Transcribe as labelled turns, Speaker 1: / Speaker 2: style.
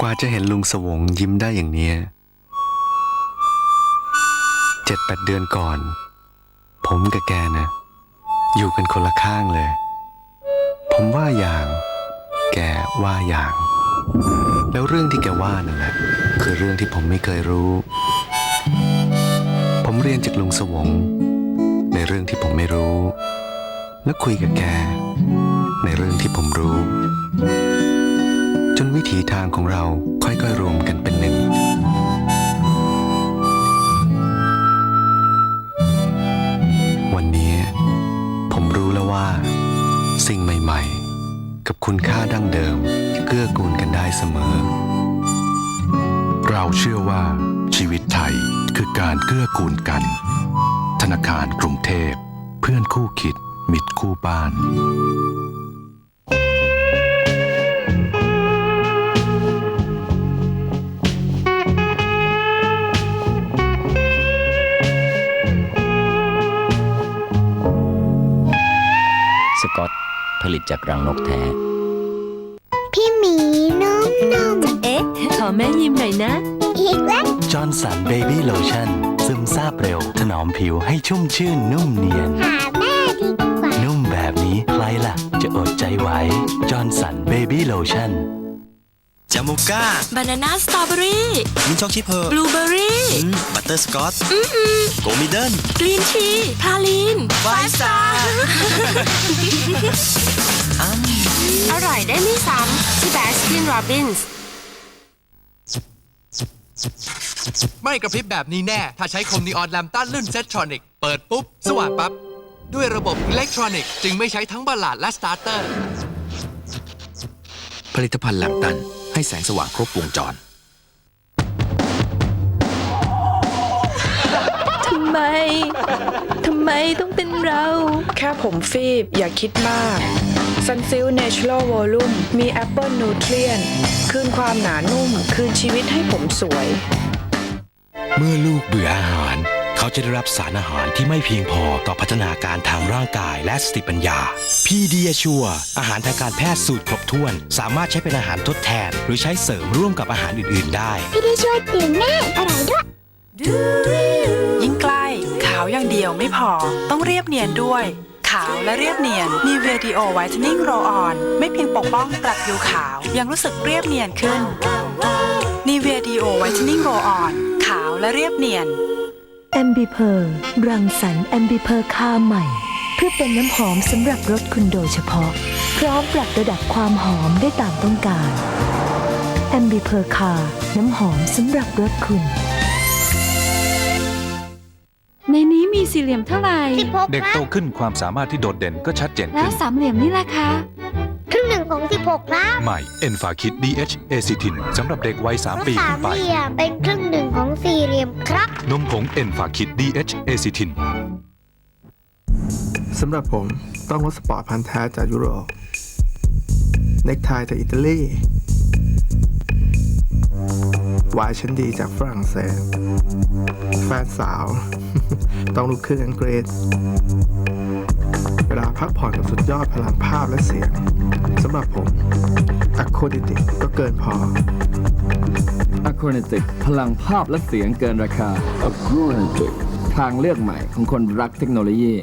Speaker 1: กว่าจะเห็นลุงสวงยิ้มได้อย่างเนี้เจ็ดแปดเดือนก่อน ผมกับแกนะอยู่กันคนละข้างเลย ผมว่าอย่าง แกว่าอย่าง แล้วเรื่องที่แกว่านั่นแหละคือเรื่องที่ผมไม่เคยรู้ ผมเรียนจากลุงสวง ในเรื่องที่ผมไม่รู้ และคุยกับแก ในเรื่องที่ผมรู้ จนวิถีทางของเราค่อยๆรวมกันเป็นหนึ่ง วันนี้ ผมรู้แล้วว่า สิ่งใหม่ๆ กับคุณค่าดั้งเดิมเกื้อกูลกันได้เสมอ
Speaker 2: เราเชื่อว่าชีวิตไทยคือการเกื้อกูลกัน ธนาคารกรุงเทพ เพื่อนคู่คิดมิตรคู่บ้าน
Speaker 3: สกอต ผลิตจากรังนกแท้
Speaker 4: พี่หมีนุ่มนุ่ม
Speaker 5: เอ๊ะ ขอแม่ยิ้มหน่อยนะ
Speaker 4: ๆอีกแล้ว
Speaker 1: จอร์นสันเบบี้โลชั่นซึมซาบเร็ว ถนอมผิวให้ชุ่มชื่นนุ่มเนียน
Speaker 4: หาแม่ดีกว่า
Speaker 1: นุ่มแบบนี้ใครล่ะ จะอดใจไหวจอร์นสันเบบี้โลชั่น
Speaker 6: จามูก้า
Speaker 5: บานาน่าสตรอเบอรี่
Speaker 6: มินช็อกชิพเปอร์
Speaker 5: บลูเบอรี่
Speaker 6: บัตเตอร์สกอตโกมิเดิล
Speaker 5: กรีนทีพาลิน
Speaker 6: ไฟสตาร์
Speaker 5: อร่อยได้ไม่ซ้ำที่แบสกินโรบินส์
Speaker 7: ไม่กระพริบแบบนี้แน่ ถ้าใช้คมนีออนแลมตันรุ่นเซตทรอนิก เปิดปุ๊บ สว่างปั๊บ ด้วยระบบอิเล็กทรอนิกส์จึงไม่ใช้ทั้งบัลลาดและสตาร์เตอร์
Speaker 8: ผลิตภัณฑ์แลมตัน ให้แสงสว่างครบวงจร
Speaker 5: ทำไม ทำไมต้องเป็นเรา
Speaker 9: แค่ผมฟีบ อย่าคิดมาก Sunsil Natural Volume มี Apple Nutrient คืนความหนานุ่ม คืนชีวิตให้ผมสวย
Speaker 10: เมื่อลูกเบื่ออาหาร เขาจะได้รับสารอาหารที่ไม่เพียงพอต่อพัฒนาการทางร่างกายและสติปัญญา พีเดียชัวอาหารทางการแพทย์สูตรครบถ้วน สามารถใช้เป็นอาหารทดแทน หรือใช้เสริมร่วมกับอาหารอื่น ๆ ได้
Speaker 4: พี่ได้ช่วยตื่นง่ายอร่อยด้วย
Speaker 9: ยิ่งใกล้ขาวอย่างเดียวไม่พอ ต้องเรียบเนียนด้วย ขาวและเรียบเนียนมี v ว d o Whitening Roll On ไม่เพียงปกป้องปรับผิวขาว ยังรู้สึกเรียบเนียนขึ้น n i v e a Dio Whitening Roll On ขาวและเรียบเนียน
Speaker 11: แอมบิเพอร์รังสรรค์แอมบิเพอร์คาใหม่ เพื่อเป็นน้ำหอมสำหรับรถคุณโดยเฉพาะ พร้อมปรับระดับความหอมได้ตามต้องการแอมบิเพอร์คาน้ำหอมสำหรับรถคุณ
Speaker 5: ในนี้มีสี่เหลี่ยมเท่าไหร่
Speaker 4: สิบหก
Speaker 2: เด็ก
Speaker 4: ครั
Speaker 2: โต
Speaker 4: บ
Speaker 2: ขึ้นความสามารถที่โดดเด่นก็ชัดเจน
Speaker 5: แล้ว
Speaker 2: ขึ้น
Speaker 5: สามเหลี่ยมนี่ล่ะคะ
Speaker 4: ครึ่งหนึ่งของสิบหกครับ
Speaker 2: ใหม่เอนฟาคิด DH เอซิทินสำหรับเด็กวัย 3 ปี
Speaker 4: สา
Speaker 2: ขึ้
Speaker 4: ม
Speaker 2: นไป
Speaker 4: เหลี่ยมเป็นครึ่งหนึ่งของสี่เหลี่ยมครับ
Speaker 2: นมผงเอนฟาคิด DH เอซิทิน
Speaker 12: สำหรับผมต้องรถสปอร์ตพันธุ์แท้จากยุโรป เน็กไทจากอิตาลีวายชั้นดีจากฝรั่งเศส แฟนสาว ต้องลูกครึ่งอังกฤษเวลาพัก ผ่อนกับสุดยอดพลังภาพและเสียงสำหรับผมอะโคดิติก็เกินพอ
Speaker 13: a c r o n i t i c พลังภาพและเสียงเกินราคา a c r o n i t i c ทางเลือกใหม่ของคนรักเทคโนโลยี